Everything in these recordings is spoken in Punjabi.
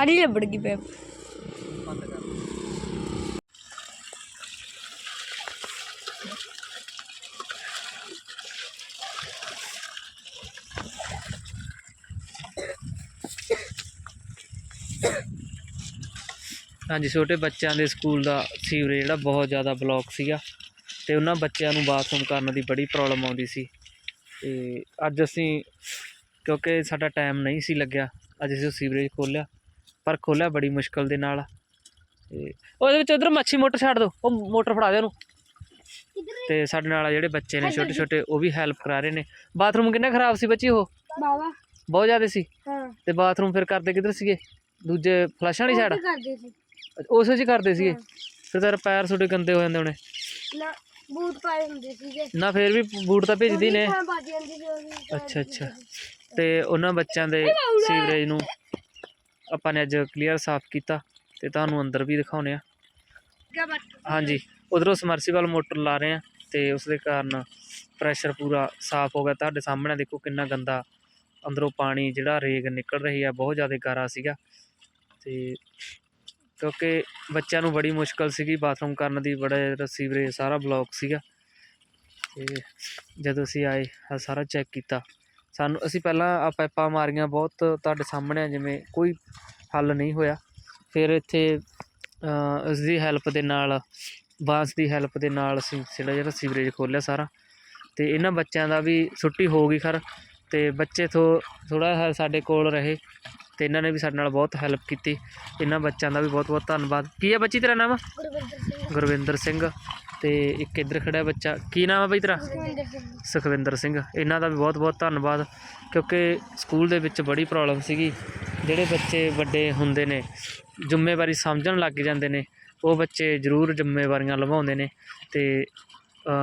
ਖਾਲੀ ਲੱਭੜ ਗਈ ਪੈਪ ਬੰਦ ਕਰ ਹਾਂਜੀ, ਛੋਟੇ ਬੱਚਿਆਂ ਦੇ ਸਕੂਲ ਦਾ ਸੀਵਰੇਜ ਜਿਹੜਾ ਬਹੁਤ ਜ਼ਿਆਦਾ ਬਲੌਕ ਸੀਗਾ ਤੇ ਉਹਨਾਂ ਬੱਚਿਆਂ ਨੂੰ ਬਾਥਰੂਮ ਕਰਨ ਦੀ ਬੜੀ ਪ੍ਰੋਬਲਮ ਆਉਂਦੀ ਸੀ। ਤੇ ਅੱਜ ਅਸੀਂ, ਕਿਉਂਕਿ ਸਾਡਾ ਟਾਈਮ ਨਹੀਂ ਸੀ ਲੱਗਿਆ, ਅੱਜ ਅਸੀਂ ਉਹ ਸੀਵਰੇਜ ਖੋਲ੍ਹਿਆ। ਪਰ ਖੋਲ੍ਹਿਆ ਬੜੀ ਮੁਸ਼ਕਲ ਦੇ ਨਾਲ। ਤੇ ਉਹਦੇ ਵਿੱਚ ਉਧਰ ਮੱਛੀ ਮੋਟਰ ਛੱਡ ਦਿਓ ਉਹ ਮੋਟਰ ਫੜਾ ਦੇ ਉਹਨੂੰ। ਤੇ ਸਾਡੇ ਨਾਲ ਜਿਹੜੇ ਬੱਚੇ ਨੇ ਛੋਟੇ ਛੋਟੇ ਉਹ ਵੀ ਹੈਲਪ ਕਰਾ ਰਹੇ ਨੇ। ਬਾਥਰੂਮ ਕਿੰਨਾ ਖਰਾਬ ਸੀ ਬੱਚੀ ਉਹ? ਬਾਵਾ। ਬਹੁਤ ਜ਼ਿਆਦਾ ਸੀ। ਹਾਂ। ਤੇ ਬਾਥਰੂਮ ਫਿਰ ਕਰਦੇ ਕਿੱਧਰ ਸੀਗੇ? ਦੂਜੇ ਫਲਸ਼ ਵਾਲੀ ਸਾਈਡ ਕਰਦੇ ਸੀ। ਉਸ ਵਿੱਚ ਕਰਦੇ ਸੀਗੇ? ਫਿਰ ਤਾਂ ਪੈਰ ਤੁਹਾਡੇ ਗੰਦੇ ਹੋ ਜਾਂਦੇ ਹੋਣੇ। ਨਾ ਬੂਟ ਪਾਏ ਹੁੰਦੇ ਸੀਗੇ। ਨਾ ਫਿਰ ਵੀ ਬੂਟ ਤਾਂ ਭੇਜਦੀ ਨੇ। ਅੱਛਾ ਅੱਛਾ। ਤੇ ਉਹਨਾਂ ਬੱਚਿਆਂ ਦੇ। ਸੀਵਰੇਜ ਨੂੰ ਆਪਾਂ ਨੇ ਅੱਜ ਕਲੀਅਰ ਸਾਫ਼ ਕੀਤਾ ਤੇ ਤੁਹਾਨੂੰ ਅੰਦਰ ਵੀ ਦਿਖਾਉਨੇ ਆ ਹਾਂਜੀ, ਉਧਰੋਂ ਸਮਰਸੀਬਲ ਮੋਟਰ ਲਾ ਰਹੇ ਆ ਤੇ ਉਸ ਦੇ ਕਾਰਨ ਪ੍ਰੈਸ਼ਰ ਪੂਰਾ ਸਾਫ਼ ਹੋ ਗਿਆ। ਤੁਹਾਡੇ ਸਾਹਮਣੇ ਦੇਖੋ ਕਿੰਨਾ ਗੰਦਾ ਅੰਦਰੋਂ ਪਾਣੀ ਜਿਹੜਾ ਰੇਗ ਨਿਕਲ ਰਹੀ ਆ, ਬਹੁਤ ਜ਼ਿਆਦਾ ਗਾਰਾ ਸੀਗਾ। ਤੇ ਕਿਉਂਕਿ ਬੱਚਿਆਂ ਨੂੰ ਬੜੀ ਮੁਸ਼ਕਲ ਸੀਗੀ ਬਾਥਰੂਮ ਕਰਨ ਦੀ, ਬੜਾ ਸੀਵਰੇਜ ਸਾਰਾ ਬਲੌਕ ਸੀਗਾ। ਤੇ ਜਦੋਂ ਅਸੀਂ ਆਏ ਸਾਰਾ ਚੈੱਕ ਕੀਤਾ। ਸਾਨੂੰ ਅਸੀਂ ਪਹਿਲਾਂ ਆ ਪਾਈਪਾਂ ਮਾਰੀਆਂ ਬਹੁਤ ਤੁਹਾਡੇ ਸਾਹਮਣੇ ਆ ਜਿਵੇਂ ਕੋਈ ਹੱਲ ਨਹੀਂ ਹੋਇਆ। ਫਿਰ ਇੱਥੇ ਅ, ਹੈਲਪ ਦੇ ਨਾਲ ਬਾਂਸ ਦੀ ਹੈਲਪ ਦੇ ਨਾਲ ਅਸੀਂ ਜਿਹੜਾ ਜਿਹੜਾ ਸੀਵਰੇਜ ਖੋਲ੍ਹਿਆ ਸਾਰਾ। ਅਤੇ ਇਹਨਾਂ ਬੱਚਿਆਂ ਦਾ ਵੀ ਛੁੱਟੀ ਹੋ ਗਈ ਖਰ ਅਤੇ ਬੱਚੇ ਥੋ ਥੋੜਾ ਸਾਡੇ ਕੋਲ ਰਹੇ। ਤੇ ਇਹਨਾਂ ਨੇ ਵੀ ਸਾਡੇ ਨਾਲ ਬਹੁਤ ਹੈਲਪ ਕੀਤੀ। ਇਹਨਾਂ ਬੱਚਿਆਂ ਦਾ ਵੀ ਬਹੁਤ ਬਹੁਤ ਧੰਨਵਾਦ। ਕੀ ਹੈ ਬੱਚੀ ਤੇਰਾ ਨਾਮ? ਗੁਰਵਿੰਦਰ ਸਿੰਘ। ਗੁਰਵਿੰਦਰ ਸਿੰਘ। ਤੇ ਇੱਕ ਇੱਧਰ ਖੜਾ ਬੱਚਾ। ਕੀ ਨਾਮ ਹੈ ਬਈ ਤੇਰਾ? ਸੁਖਵਿੰਦਰ ਸਿੰਘ। ਇਹਨਾਂ ਦਾ ਵੀ ਬਹੁਤ ਬਹੁਤ ਧੰਨਵਾਦ ਕਿਉਂਕਿ ਸਕੂਲ ਦੇ ਵਿੱਚ ਬੜੀ ਪ੍ਰੋਬਲਮ ਸੀਗੀ। ਜਿਹੜੇ ਬੱਚੇ ਵੱਡੇ ਹੁੰਦੇ ਨੇ ਜ਼ਿੰਮੇਵਾਰੀ ਸਮਝਣ ਲੱਗ ਜਾਂਦੇ ਨੇ ਉਹ ਬੱਚੇ ਜ਼ਰੂਰ ਜ਼ਿੰਮੇਵਾਰੀਆਂ ਨਿਭਾਉਂਦੇ ਨੇ। ਤੇ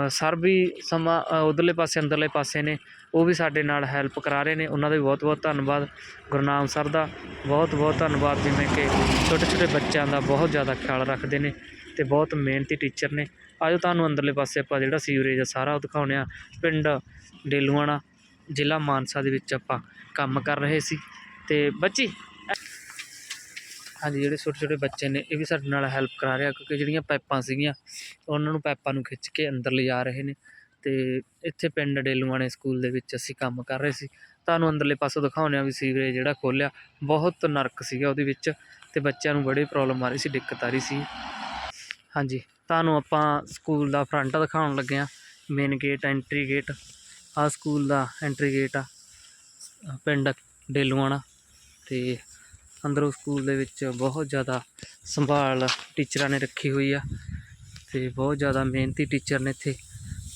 ਸਰ ਵੀ ਸਮਾਂ ਉੱਧਰਲੇ ਪਾਸੇ, ਅੰਦਰਲੇ ਪਾਸੇ ਨੇ, ਉਹ ਵੀ ਸਾਡੇ ਨਾਲ ਹੈਲਪ ਕਰਾ ਰਹੇ ਨੇ, ਉਹਨਾਂ ਦਾ ਵੀ ਬਹੁਤ ਬਹੁਤ ਧੰਨਵਾਦ। ਗੁਰਨਾਮ ਸਰ ਦਾ ਬਹੁਤ ਬਹੁਤ ਧੰਨਵਾਦ, ਜਿਵੇਂ ਕਿ ਛੋਟੇ ਛੋਟੇ ਬੱਚਿਆਂ ਦਾ ਬਹੁਤ ਜ਼ਿਆਦਾ ਖਿਆਲ ਰੱਖਦੇ ਨੇ ਅਤੇ ਬਹੁਤ ਮਿਹਨਤੀ ਟੀਚਰ ਨੇ। ਆਜੋ ਤੁਹਾਨੂੰ ਅੰਦਰਲੇ ਪਾਸੇ ਆਪਾਂ ਜਿਹੜਾ ਸੀਵਰੇਜ ਆ ਸਾਰਾ ਉਹ ਦਿਖਾਉਂਦੇ ਹਾਂ। ਪਿੰਡ ਡੇਲੂਆਣਾ ਜ਼ਿਲ੍ਹਾ ਮਾਨਸਾ ਦੇ ਵਿੱਚ ਆਪਾਂ ਕੰਮ ਕਰ ਰਹੇ ਸੀ। ਅਤੇ ਬੱਚੀ ਹਾਂਜੀ, ਜਿਹੜੇ ਛੋਟੇ ਛੋਟੇ ਬੱਚੇ ਨੇ, ਇਹ ਵੀ ਸਾਡੇ ਨਾਲ ਹੈਲਪ ਕਰਾ ਰਿਹਾ ਕਿਉਂਕਿ ਜਿਹੜੀਆਂ ਪਾਈਪਾਂ ਸੀਗੀਆਂ, ਉਹਨਾਂ ਨੂੰ ਪਾਈਪਾਂ ਨੂੰ ਖਿੱਚ ਕੇ ਅੰਦਰ ਲਿਜਾ ਰਹੇ ਨੇ। ਤੇ ਇੱਥੇ ਪਿੰਡ ਡੇਲੂਆਣੇ ਸਕੂਲ ਦੇ ਵਿੱਚ ਅਸੀਂ ਕੰਮ ਕਰ ਰਹੇ ਸੀ। ਤੁਹਾਨੂੰ ਅੰਦਰਲੇ ਪਾਸੋਂ ਦਿਖਾਉਂਦੇ ਆ ਵੀ ਸੀਵਰੇਜ ਜਿਹੜਾ ਖੋਲਿਆ ਬਹੁਤ ਨਰਕ ਸੀਗਾ ਉਹਦੇ ਵਿੱਚ ਤੇ ਬੱਚਿਆਂ ਨੂੰ ਬੜੀ ਪ੍ਰੋਬਲਮ ਆ ਰਹੀ ਸੀ, ਦਿੱਕਤ ਆ ਰਹੀ ਸੀ। ਹਾਂਜੀ, ਤੁਹਾਨੂੰ ਆਪਾਂ ਸਕੂਲ ਦਾ ਫਰੰਟ ਦਿਖਾਉਣ ਲੱਗੇ ਆ ਮੇਨ ਗੇਟ ਐਂਟਰੀ ਗੇਟ ਆ ਸਕੂਲ ਦਾ ਐਂਟਰੀ ਗੇਟ ਆ, ਪਿੰਡ ਡੇਲੂਆਣਾ। ਤੇ ਅੰਦਰੋਂ ਸਕੂਲ ਦੇ ਵਿੱਚ ਬਹੁਤ ਜ਼ਿਆਦਾ ਸੰਭਾਲ ਟੀਚਰਾਂ ਨੇ ਰੱਖੀ ਹੋਈ ਆ ਤੇ ਬਹੁਤ ਜ਼ਿਆਦਾ ਮਿਹਨਤੀ ਟੀਚਰ ਨੇ ਇੱਥੇ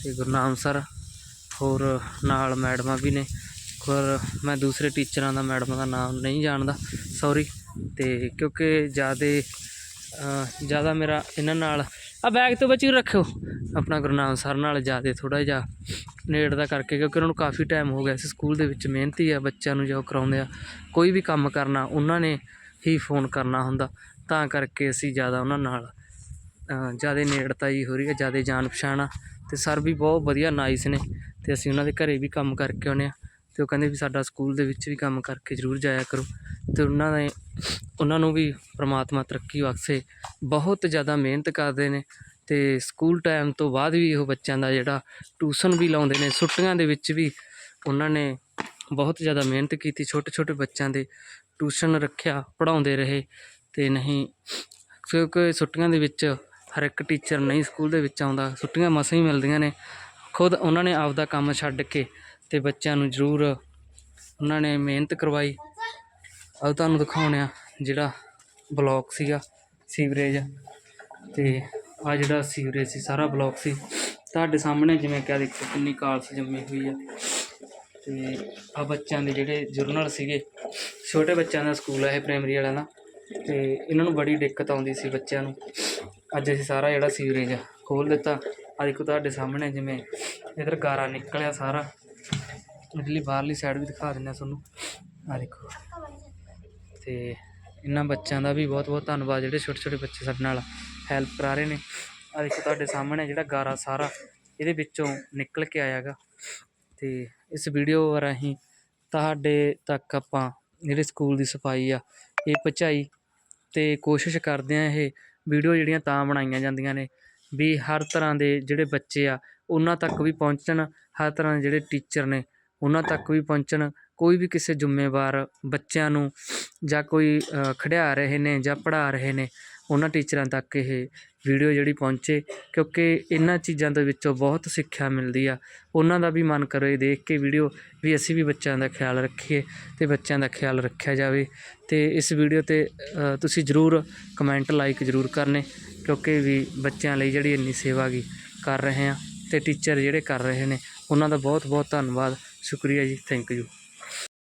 ਤੇ ਗੁਰਨਾਮ ਸਰ ਹੋਰ ਨਾਲ ਮੈਡਮਾਂ ਵੀ ਨੇ। ਹੋਰ ਮੈਂ ਦੂਸਰੇ ਟੀਚਰਾਂ ਦਾ, ਮੈਡਮਾਂ ਦਾ ਨਾਮ ਨਹੀਂ ਜਾਣਦਾ ਸੌਰੀ ਤੇ ਕਿਉਂਕਿ ਜ਼ਿਆਦਾ ਜ਼ਿਆਦਾ ਮੇਰਾ ਇਹਨਾਂ ਨਾਲ ਆ ਬੈਗ ਤੋਂ ਬਚੀ ਰੱਖਿਓ। ਆਪਣਾ ਗੁਰਨਾਮ ਸਰ ਨਾਲ ਜ਼ਿਆਦਾ ਥੋੜਾ ਜਿਹਾ ਨੇੜ ਦਾ ਕਰਕੇ, ਕਿਉਂਕਿ ਉਹਨਾਂ ਨੂੰ ਕਾਫੀ ਟਾਈਮ ਹੋ ਗਿਆ ਸੀ। ਸਕੂਲ ਦੇ ਵਿੱਚ ਮਿਹਨਤੀ ਆ, ਬੱਚਿਆਂ ਨੂੰ ਜੋ ਕਰਾਉਂਦੇ ਆ। ਕੋਈ ਵੀ ਕੰਮ ਕਰਨਾ, ਉਹਨਾਂ ਨੇ ਹੀ ਫੋਨ ਕਰਨਾ ਹੁੰਦਾ। ਤਾਂ ਕਰਕੇ ਅਸੀਂ ਜ਼ਿਆਦਾ ਉਹਨਾਂ ਨਾਲ ਜ਼ਿਆਦਾ ਨੇੜਤਾ ਹੀ ਹੋ ਰਹੀ ਹੈ ਜ਼ਿਆਦਾ ਜਾਣ ਪਛਾਣ ਆ। ਤੇ ਸਰ ਵੀ ਬਹੁਤ ਵਧੀਆ ਨਾਈਸ ਨੇ। ਤੇ ਅਸੀਂ ਉਹਨਾਂ ਦੇ ਘਰੇ ਵੀ ਕੰਮ ਕਰਕੇ ਆਉਂਦੇ ਆ। ਤੇ ਉਹ ਕਹਿੰਦੇ ਵੀ ਸਾਡਾ ਸਕੂਲ ਦੇ ਵਿੱਚ ਵੀ ਕੰਮ ਕਰਕੇ ਜ਼ਰੂਰ ਜਾਇਆ ਕਰੋ। ਤੇ ਉਹਨਾਂ ਨੇ, ਉਹਨਾਂ ਨੂੰ ਵੀ ਪ੍ਰਮਾਤਮਾ ਤਰੱਕੀ ਬਖਸ਼ੇ ਬਹੁਤ ਜ਼ਿਆਦਾ ਮਿਹਨਤ ਕਰਦੇ ਨੇ ਤੇ ਸਕੂਲ ਟਾਈਮ ਤੋਂ ਬਾਅਦ ਵੀ ਉਹ ਬੱਚਿਆਂ ਦਾ ਜਿਹੜਾ ਟਿਊਸ਼ਨ ਵੀ ਲਾਉਂਦੇ ਨੇ, ਛੁੱਟੀਆਂ ਦੇ ਵਿੱਚ ਵੀ ਉਹਨਾਂ ਨੇ ਬਹੁਤ ਜ਼ਿਆਦਾ ਮਿਹਨਤ ਕੀਤੀ ਛੋਟੇ ਛੋਟੇ ਬੱਚਿਆਂ ਦੇ ਟਿਊਸ਼ਨ ਰੱਖਿਆ, ਪੜ੍ਹਾਉਂਦੇ ਰਹੇ ਤੇ ਨਹੀਂ, ਕਿਉਂਕਿ ਛੁੱਟੀਆਂ ਦੇ ਵਿੱਚ ਹਰ ਇੱਕ ਟੀਚਰ ਨਹੀਂ ਸਕੂਲ ਦੇ ਵਿੱਚ ਆਉਂਦਾ, ਛੁੱਟੀਆਂ ਮਸਾਂ ਹੀ ਮਿਲਦੀਆਂ ਨੇ। ਖੁਦ ਉਹਨਾਂ ਨੇ ਆਪਦਾ ਕੰਮ ਛੱਡ ਕੇ ਤੇ ਬੱਚਿਆਂ ਨੂੰ ਜ਼ਰੂਰ ਉਹਨਾਂ ਨੇ ਮਿਹਨਤ ਕਰਵਾਈ। ਆਹ ਤੁਹਾਨੂੰ ਦਿਖਾਉਣੇ ਆ ਜਿਹੜਾ ਬਲੌਕ ਸੀਗਾ, ਸੀਵਰੇਜ। ਤੇ ਆ ਜਿਹੜਾ ਸੀਵਰੇਜ ਸੀ, ਸਾਰਾ ਬਲੌਕ ਸੀ। ਤੁਹਾਡੇ ਸਾਹਮਣੇ ਜਿਵੇਂ ਕਿ ਦੇਖੋ ਕਿੰਨੀ ਕਾਲਸ ਜੰਮੀ ਹੋਈ ਆ। ਤੇ ਆ ਬੱਚਿਆਂ ਦੇ ਜਿਹੜੇ ਜਰਨਲ ਸੀਗੇ, ਛੋਟੇ ਬੱਚਿਆਂ ਦਾ ਸਕੂਲ ਹੈ ਇਹ ਪ੍ਰਾਇਮਰੀ ਵਾਲਿਆਂ ਦਾ। ਤੇ ਇਹਨਾਂ ਨੂੰ ਬੜੀ ਦਿੱਕਤ ਆਉਂਦੀ ਸੀ ਬੱਚਿਆਂ ਨੂੰ। ਅੱਜ ਅਸੀਂ ਸਾਰਾ ਜਿਹੜਾ ਸੀਵਰੇਜ ਖੋਲ ਦਿੱਤਾ। ਆ ਦੇਖੋ ਤੁਹਾਡੇ ਸਾਹਮਣੇ ਜਿਵੇਂ ਇਧਰ ਗਾਰਾ ਨਿਕਲਿਆ ਸਾਰਾ। ਇਧਰਲੀ ਬਾਹਰਲੀ ਸਾਈਡ ਵੀ ਦਿਖਾ ਦਿੰਦੇ ਆ ਤੁਹਾਨੂੰ। ਆ ਦੇਖੋ। ਤੇ ਇਹਨਾਂ ਬੱਚਿਆਂ ਦਾ ਵੀ ਬਹੁਤ ਬਹੁਤ ਧੰਨਵਾਦ, ਜਿਹੜੇ ਛੋਟੇ ਛੋਟੇ ਬੱਚੇ ਸਾਡੇ ਨਾਲ ਹੈਲਪ ਕਰਾ ਰਹੇ ਨੇ। ਆ ਦੇਖੋ ਤੁਹਾਡੇ ਸਾਹਮਣੇ ਜਿਹੜਾ ਗਾਰਾ ਸਾਰਾ ਇਹਦੇ ਵਿੱਚੋਂ ਨਿਕਲ ਕੇ ਆਇਆਗਾ ਤੇ ਇਸ ਵੀਡੀਓ ਰਾਹੀਂ ਤੁਹਾਡੇ ਤੱਕ ਆਪਾਂ ਜਿਹੜੇ ਸਕੂਲ ਦੀ ਸਫ਼ਾਈ ਆ, ਇਹ ਪਹੁੰਚਾਈ ਤੇ ਕੋਸ਼ਿਸ਼ ਕਰਦੇ ਆ ਇਹ ਵੀਡੀਓ ਜਿਹੜੀਆਂ ਤਾਂ ਬਣਾਈਆਂ ਜਾਂਦੀਆਂ ਨੇ ਵੀ ਹਰ ਤਰ੍ਹਾਂ ਦੇ ਜਿਹੜੇ ਬੱਚੇ ਆ, ਉਹਨਾਂ ਤੱਕ ਵੀ ਪਹੁੰਚਣ, ਹਰ ਤਰ੍ਹਾਂ ਦੇ ਜਿਹੜੇ ਟੀਚਰ ਨੇ ਉਹਨਾਂ ਤੱਕ ਵੀ ਪਹੁੰਚਣ ਕੋਈ ਵੀ ਕਿਸੇ ਜ਼ਿੰਮੇਵਾਰ ਬੱਚਿਆਂ ਨੂੰ ਜਾਂ ਕੋਈ ਅ, ਖਿਡਾਰ ਰਹੇ ਨੇ ਜਾਂ ਪੜ੍ਹਾ ਰਹੇ ਨੇ ਉਹਨਾਂ ਟੀਚਰਾਂ ਤੱਕ ਇਹ ਵੀਡੀਓ ਜਿਹੜੀ ਪਹੁੰਚੇ ਕਿਉਂਕਿ ਇਹਨਾਂ ਚੀਜ਼ਾਂ ਦੇ ਵਿੱਚੋਂ ਬਹੁਤ ਸਿੱਖਿਆ ਮਿਲਦੀ ਆ। ਉਹਨਾਂ ਦਾ ਵੀ ਮਨ ਕਰੇ ਦੇਖ ਕੇ ਵੀਡੀਓ ਵੀ ਅਸੀਂ ਵੀ ਬੱਚਿਆਂ ਦਾ ਖਿਆਲ ਰੱਖੀਏ ਅਤੇ ਬੱਚਿਆਂ ਦਾ ਖਿਆਲ ਰੱਖਿਆ ਜਾਵੇ ਅਤੇ ਇਸ ਵੀਡੀਓ ਤੇ ਤੁਸੀਂ ਜ਼ਰੂਰ ਕਮੈਂਟ ਲਾਈਕ ਜ਼ਰੂਰ ਕਰਨੇ ਕਿਉਂਕਿ ਵੀ ਬੱਚਿਆਂ ਲਈ ਜਿਹੜੀ ਇੰਨੀ ਸੇਵਾ ਗੀ ਕਰ ਰਹੇ ਆ ਅਤੇ ਟੀਚਰ ਜਿਹੜੇ ਕਰ ਰਹੇ ਨੇ ਉਹਨਾਂ ਦਾ ਬਹੁਤ ਬਹੁਤ ਧੰਨਵਾਦ। ਸ਼ੁਕਰੀਆ ਜੀ ਥੈਂਕ ਯੂ